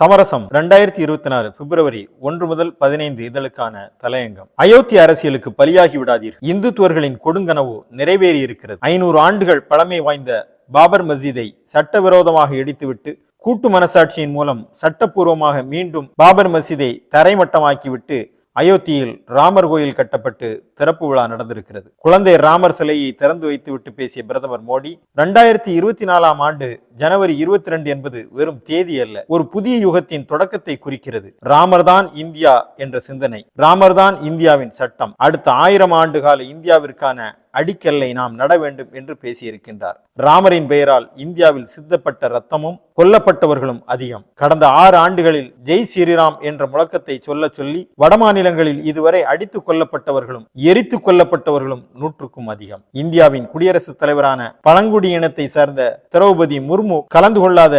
சமரசம் ரெண்டாயிரத்தி இருபத்தி நாலு பிப்ரவரி ஒன்று முதல் பதினைந்து இதழுக்கான தலையங்கம். அயோத்தி அரசியலுக்கு பலியாகி விடாதீர்கள் இந்துத்துவர்களின் கொடுங்கனவு நிறைவேறி இருக்கிறது ஐநூறு ஆண்டுகள் பழமை வாய்ந்த பாபர் மஸ்ஜிதை சட்டவிரோதமாக இடித்துவிட்டு கூட்டு மனசாட்சியின் மூலம் சட்டப்பூர்வமாக மீண்டும் பாபர் மசீதை தரைமட்டமாக்கிவிட்டு அயோத்தியில் ராமர் கோயில் கட்டப்பட்டு திறப்பு விழா நடந்திருக்கிறது. குழந்தை ராமர் சிலையை திறந்து வைத்துவிட்டு பேசிய பிரதமர் மோடி ரெண்டாயிரத்தி இருபத்தி நாலாம் ஆண்டு ஜனவரி இருபத்தி ரெண்டு என்பது வெறும் தேதி அல்ல ஒரு புதிய யுகத்தின் தொடக்கத்தை குறிக்கிறது. ராமர்தான் இந்தியா என்ற சிந்தனை. ராமர்தான் இந்தியாவின் சட்டம். அடுத்த ஆயிரம் ஆண்டு கால இந்தியாவிற்கான அடிக்கல்லை நாம் நட வேண்டும் என்று பேசியிருக்கின்றார். ராமரின் பெயரால் இந்தியாவில் சித்தப்பட்ட ரத்தமும் கொல்லப்பட்டவர்களும் அதிகம். கடந்த ஆறு ஆண்டுகளில் ஜெய் ஸ்ரீராம் என்ற முழக்கத்தை சொல்ல சொல்லி வடமாநிலங்களில் இதுவரை அடித்துக் கொல்லப்பட்டவர்களும் எரித்து கொல்லப்பட்டவர்களும் நூற்றுக்கும் அதிகம். இந்தியாவின் குடியரசுத் தலைவரான பழங்குடி இனத்தை சார்ந்த திரௌபதி முர்மு கலந்து கொள்ளாத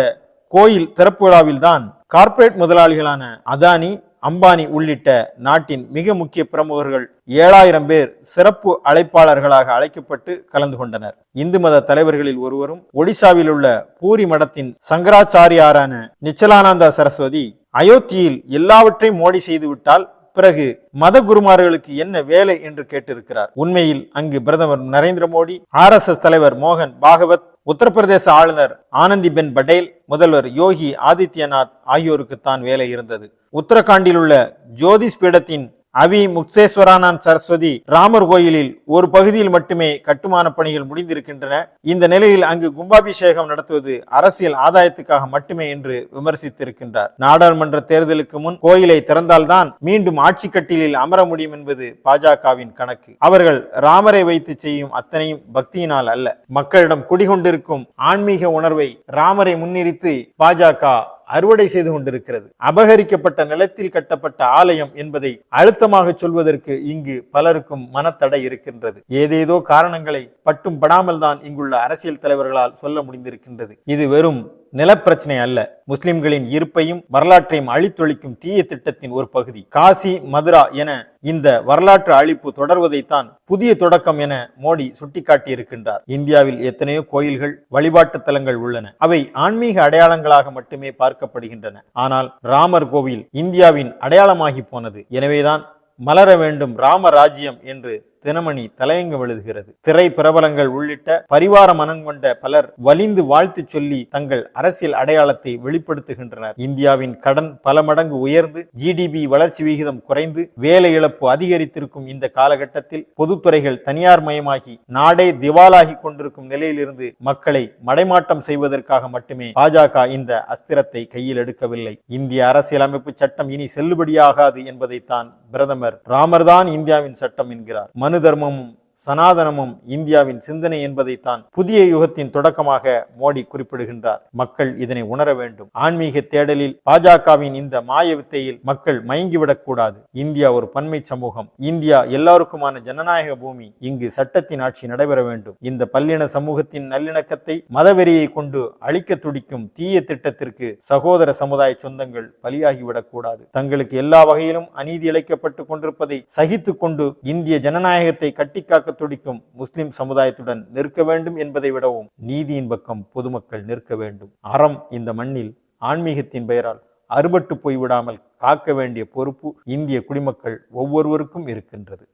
கோயில் திறப்பு விழாவில் தான் கார்ப்பரேட் முதலாளிகளான அதானி அம்பானி உள்ளிட்ட நாட்டின் மிக முக்கிய பிரமுகர்கள் ஏழாயிரம் பேர் சிறப்பு அழைப்பாளர்களாக அழைக்கப்பட்டு கலந்து கொண்டனர். இந்து மத தலைவர்களில் ஒருவரும் ஒடிசாவில் உள்ள பூரி மடத்தின் சங்கராச்சாரியாரான நிச்சலானந்தா சரஸ்வதி அயோத்தியில் எல்லாவற்றையும் மோடி செய்துவிட்டால் பிறகு மத குருமார்களுக்கு என்ன வேலை என்று கேட்டிருக்கிறார். உண்மையில் அங்கு பிரதமர் நரேந்திர மோடி ஆர் தலைவர் மோகன் பாகவத் உத்தரப்பிரதேச ஆளுநர் ஆனந்திபென் படேல் முதல்வர் யோகி ஆதித்யநாத் ஆகியோருக்குத்தான் வேலை இருந்தது. உத்தரகாண்டில் உள்ள ஜோதிஷ் பீடத்தின் அவி முக்தேஸ்வரானந்த் சரஸ்வதி ராமர் கோயிலில் ஒரு பகுதியில் மட்டுமே கட்டுமான பணிகள் முடிந்திருக்கின்றன. இந்த நிலையில் அங்கு கும்பாபிஷேகம் நடத்துவது அரசியல் ஆதாயத்துக்காக மட்டுமே என்று விமர்சித்திருக்கின்றார். நாடாளுமன்ற தேர்தலுக்கு முன் கோயிலை திறந்தால்தான் மீண்டும் ஆட்சி கட்டிலில் அமர முடியும் என்பது பாஜகவின் கணக்கு. அவர்கள் ராமரை வைத்து செய்யும் அத்தனையும் பக்தியினால் அல்ல. மக்களிடம் குடிகொண்டிருக்கும் ஆன்மீக உணர்வை ராமரை முன்னிறுத்தி பாஜக அறுவடை செய்து கொண்டிருக்கிறது. அபகரிக்கப்பட்ட நிலத்தில் கட்டப்பட்ட ஆலயம் என்பதை அழுத்தமாக சொல்வதற்கு இங்கு பலருக்கும் மனத்தடை இருக்கின்றது. ஏதேதோ காரணங்களை பட்டும் படாமல் தான் இங்குள்ள அரசியல் தலைவர்களால் சொல்ல முடிந்திருக்கின்றது. இது வெறும் நிலப்பிரச்சனை அல்ல. முஸ்லிம்களின் இருப்பையும் வரலாற்றையும் அழித்தொழிக்கும் தீய திட்டத்தின் ஒரு பகுதி. காசி மதுரா என இந்த வரலாற்று அழிப்பு தொடர்வதைத்தான் புதிய தொடக்கம் என மோடி சுட்டிக்காட்டியிருக்கின்றார். இந்தியாவில் எத்தனையோ கோயில்கள் வழிபாட்டு தலங்கள் உள்ளன. அவை ஆன்மீக அடையாளங்களாக மட்டுமே பார்க்கப்படுகின்றன. ஆனால் ராமர் கோவில் இந்தியாவின் அடையாளமாகி போனது. எனவேதான் மலர வேண்டும் ராமராஜ்யம் என்று தினமணி தலையங்கம் எழுதுகிறது திரை பிரபலங்கள் உள்ளிட்ட பரிவார மனம் கொண்ட பலர் வலிந்து வாழ்த்து சொல்லி தங்கள் அரசியல் அடையாளத்தை வெளிப்படுத்துகின்றனர். இந்தியாவின் கடன் பல மடங்கு உயர்ந்து ஜிடிபி வளர்ச்சி விகிதம் குறைந்து வேலை இழப்பு அதிகரித்திருக்கும் இந்த காலகட்டத்தில் பொதுத்துறைகள் தனியார் மயமாகி நாடே திவாலாகி கொண்டிருக்கும் நிலையிலிருந்து மக்களை மடைமாட்டம் செய்வதற்காக மட்டுமே பாஜக இந்த அஸ்திரத்தை கையில் எடுக்கவில்லை. இந்திய அரசியலமைப்பு சட்டம் இனி செல்லுபடியாகாது என்பதைத்தான் பிரதமர் ராமர்தான் இந்தியாவின் சட்டம் என்கிறார். மனு தர்மமும் சனாதனமும் இந்தியாவின் சிந்தனை என்பதைத்தான் புதிய யுகத்தின் தொடக்கமாக மோடி குறிப்பிடுகின்றார். மக்கள் இதனை உணர வேண்டும். ஆன்மீக தேடலில் பாஜகவின் இந்த மாய வித்தையில் மக்கள் மயங்கிவிடக் கூடாது. இந்தியா ஒரு பன்மை சமூகம். இந்தியா எல்லாருக்குமான ஜனநாயக பூமி. இங்கு சட்டத்தின் ஆட்சி நடைபெற வேண்டும். இந்த பல்லின சமூகத்தின் நல்லிணக்கத்தை மதவெறியை கொண்டு அழிக்க துடிக்கும் தீய திட்டத்திற்கு சகோதர சமுதாய சொந்தங்கள் பலியாகிவிடக் கூடாது. தங்களுக்கு எல்லா வகையிலும் அநீதி இழைக்கப்பட்டு கொண்டிருப்பதை சகித்துக் கொண்டு இந்திய ஜனநாயகத்தை கட்டிக்காக்க துடிக்கும் முஸ்லிம் சமுதாயத்துடன் நிற்க வேண்டும் என்பதை விடவும் நீதியின் பக்கம் பொதுமக்கள் நிற்க வேண்டும். அறம் இந்த மண்ணில் ஆன்மீகத்தின் பெயரால் அறுபட்டு போய்விடாமல் காக்க வேண்டிய பொறுப்பு இந்திய குடிமக்கள் ஒவ்வொருவருக்கும் இருக்கின்றது.